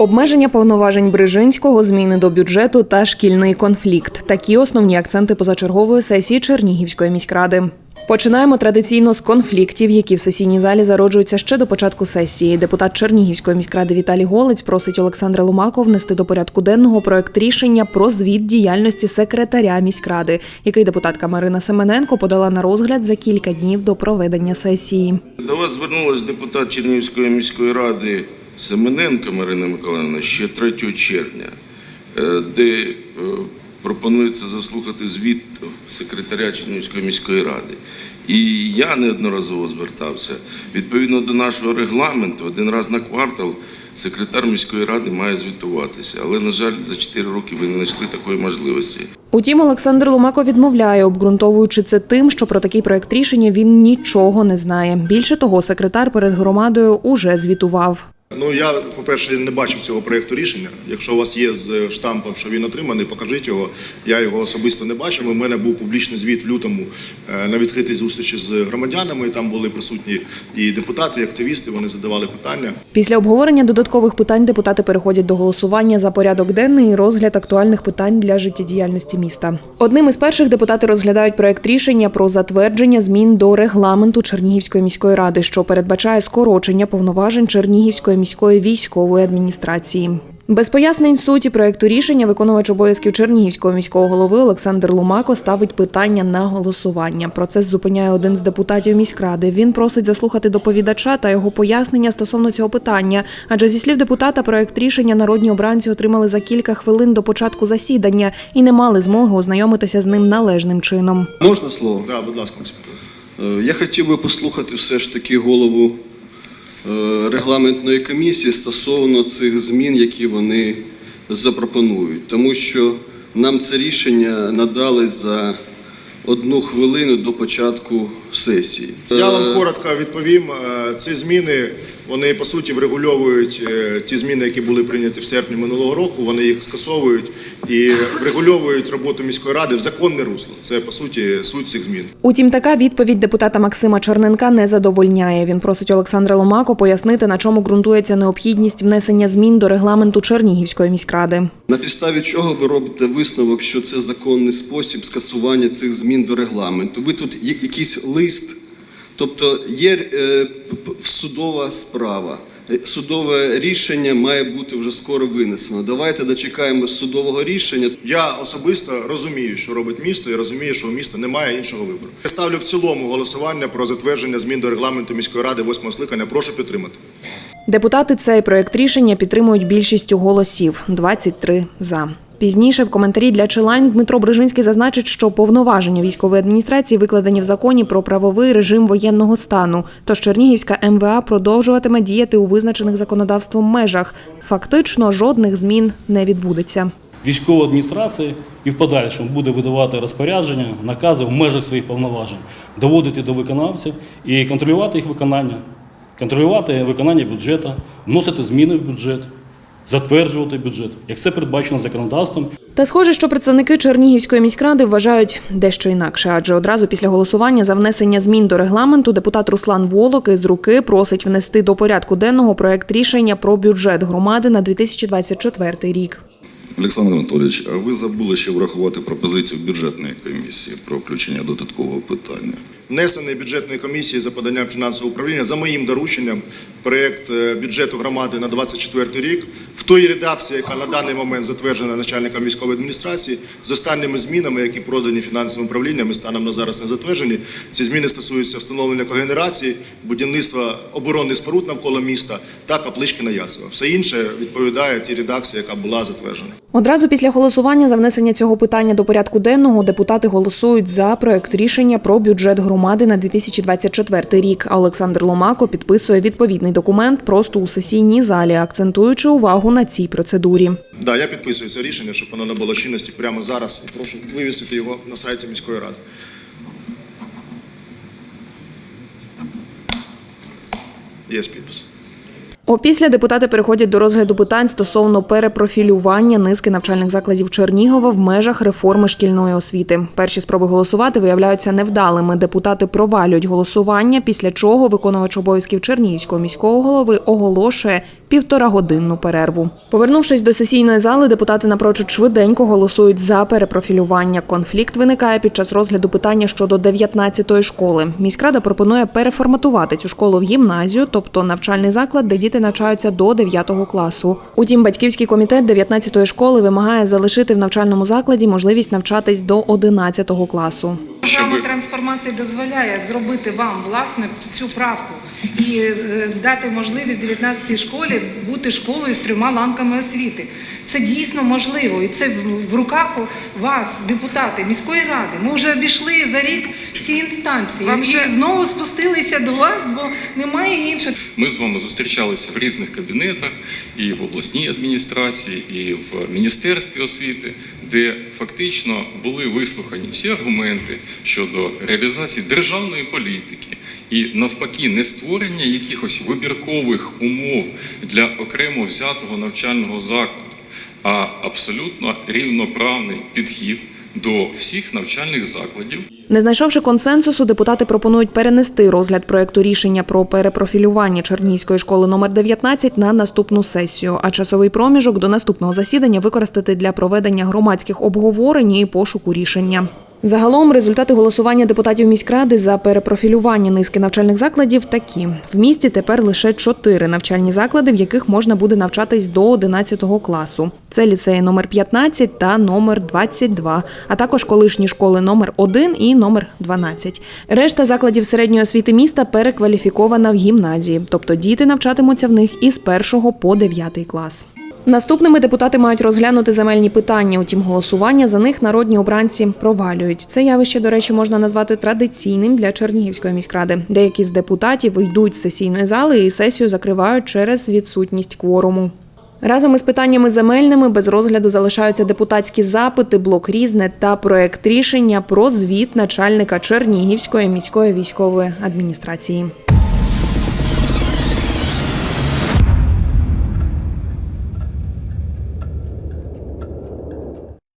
Обмеження повноважень Брижинського, зміни до бюджету та шкільний конфлікт такі основні акценти позачергової сесії Чернігівської міськради. Починаємо традиційно з конфліктів, які в сесійній залі зароджуються ще до початку сесії. Депутат Чернігівської міськради Віталій Голець просить Олександра Ломако внести до порядку денного проект рішення про звіт діяльності секретаря міськради, який депутатка Марина Семененко подала на розгляд за кілька днів до проведення сесії. До вас звернулась депутат Чернігівської міської ради Семененко Марина Миколаївна ще 3 червня, е, де е, пропонується заслухати звіт секретаря Чернігівської міської ради. І я неодноразово звертався. Відповідно до нашого регламенту, один раз на квартал секретар міської ради має звітуватися. Але, на жаль, за 4 роки ви не знайшли такої можливості. Утім, Олександр Ломако відмовляє, обґрунтовуючи це тим, що про такий проект рішення він нічого не знає. Більше того, секретар перед громадою уже звітував. Ну я, по-перше, не бачив цього проєкту рішення. Якщо у вас є з штампом, що він отриманий, покажіть його. Я його особисто не бачив. У мене був публічний звіт в лютому е, на відкритій зустрічі з громадянами. Там були присутні і депутати, і активісти. Вони задавали питання. Після обговорення додаткових питань депутати переходять до голосування за порядок денний і розгляд актуальних питань для життєдіяльності міста. Одним із перших депутати розглядають проект рішення про затвердження змін до регламенту Чернігівської міської ради, що передбачає скорочення повноважень Чернігівської міської військової адміністрації. Без пояснень суті проекту рішення виконувач обов'язків Чернігівського міського голови Олександр Лумако ставить питання на голосування. Процес зупиняє один з депутатів міськради. Він просить заслухати доповідача та його пояснення стосовно цього питання. Адже зі слів депутата, проект рішення народні обранці отримали за кілька хвилин до початку засідання і не мали змоги ознайомитися з ним належним чином. Можна слово? Да, будь ласка. Е, Я хотів би послухати все ж таки голову регламентної комісії стосовно цих змін, які вони запропонують. Тому що нам це рішення надали за одну хвилину до початку сесії. Я вам Е, коротко відповім. Е, Ці зміни вони по суті врегульовують е, ті зміни, які були прийняті в серпні минулого року. Вони їх скасовують і врегульовують роботу міської ради в законне русло. Це по суті суть цих змін. Утім, така відповідь депутата Максима Черненка не задовольняє. Він просить Олександра Ломако пояснити, на чому ґрунтується необхідність внесення змін до регламенту Чернігівської міськради. На підставі чого ви робите висновок, що це законний спосіб скасування цих змін до регламенту? Ви тут є- якийсь лист, тобто є е, судова справа. Е, Судове рішення має бути вже скоро винесено. Давайте дочекаємо судового рішення. Я особисто розумію, що робить місто, і розумію, що у міста немає іншого вибору. Я ставлю в цілому голосування про затвердження змін до регламенту міської ради восьмого скликання. Прошу підтримати. Депутати цей проект рішення підтримують більшістю голосів 23 за. Пізніше в коментарі для Чилайн Дмитро Брижинський зазначить, що повноваження військової адміністрації викладені в законі про правовий режим воєнного стану. Тож Чернігівська МВА продовжуватиме діяти у визначених законодавством межах. Фактично жодних змін не відбудеться. Військова адміністрація і в подальшому буде видавати розпорядження, накази в межах своїх повноважень, доводити до виконавців і контролювати їх виконання, контролювати виконання бюджету, вносити зміни в бюджет, затверджувати бюджет, як це передбачено законодавством Та схоже, що представники Чернігівської міськради вважають дещо інакше, адже одразу після голосування за внесення змін до регламенту депутат Руслан Волок із руки просить внести до порядку денного проект рішення про бюджет громади на 2024 рік. Олександр Анатолійович, а ви забули ще врахувати пропозицію бюджетної комісії про включення додаткового питання. Внесений бюджетної комісії за поданням фінансового управління за моїм дорученням проєкт е, бюджету громади на 24 рік в той редакції, яка на даний момент затверджена начальником військової адміністрації, з останніми змінами, які продані фінансовим управлінням і станом на зараз не затверджені. Ці зміни стосуються встановлення когенерації, будівництва оборонних споруд навколо міста та каплички на Яцево. Все інше відповідає тій редакції, яка була затверджена. Одразу після голосування за внесення цього питання до порядку денного депутати голосують за проект рішення про бюджет громади на 2024 рік. Олександр Ломако підписує відповідний документ просто у сесійній залі, акцентуючи увагу на цій процедурі. Да, я підписую це рішення, щоб воно набуло чинності прямо зараз. І прошу вивісити його на сайті міської ради. Є підпис. Опісля депутати переходять до розгляду питань стосовно перепрофілювання низки навчальних закладів Чернігова в межах реформи шкільної освіти. Перші спроби голосувати виявляються невдалими. Депутати провалюють голосування, після чого виконувач обов'язків Чернігівського міського голови оголошує півторагодинну перерву. Повернувшись до сесійної зали, депутати напрочуд швиденько голосують за перепрофілювання. Конфлікт виникає під час розгляду питання щодо 19-ї школи. Міськрада пропонує переформатувати цю школу в гімназію, тобто навчальний заклад, де діти навчаються до 9 класу. Утім, батьківський комітет 19-ї школи вимагає залишити в навчальному закладі можливість навчатись до 11 класу. Програма трансформації дозволяє зробити вам власне цю правку і е, дати можливість 19-й школі бути школою з трьома ланками освіти. Це дійсно можливо, і це в- в руках у вас, депутати міської ради. Ми вже обійшли за рік всі інстанції і знову спустилися до вас, бо немає інших. Ми з вами зустрічалися в різних кабінетах, і в обласній адміністрації, і в міністерстві освіти, де фактично були вислухані всі аргументи щодо реалізації державної політики і навпаки не створення якихось вибіркових умов для окремо взятого навчального закладу, а абсолютно рівноправний підхід до всіх навчальних закладів. Не знайшовши консенсусу, депутати пропонують перенести розгляд проекту рішення про перепрофілювання Чернігівської школи номер 19 на наступну сесію, а часовий проміжок до наступного засідання використати для проведення громадських обговорень і пошуку рішення. Загалом результати голосування депутатів міськради за перепрофілювання низки навчальних закладів такі: в місті тепер лише чотири навчальні заклади, в яких можна буде навчатись до 11 класу. Це ліцеї номер 15 та номер 22, а також колишні школи номер 1 і номер 12. Решта закладів середньої освіти міста перекваліфікована в гімназії, тобто діти навчатимуться в них із 1 по 9 клас. Наступними депутати мають розглянути земельні питання. Утім, голосування за них народні обранці провалюють. Це явище, до речі, можна назвати традиційним для Чернігівської міськради. Деякі з депутатів йдуть з сесійної зали і сесію закривають через відсутність кворуму. Разом із питаннями земельними без розгляду залишаються депутатські запити, блок різне та проект рішення про звіт начальника Чернігівської міської військової адміністрації.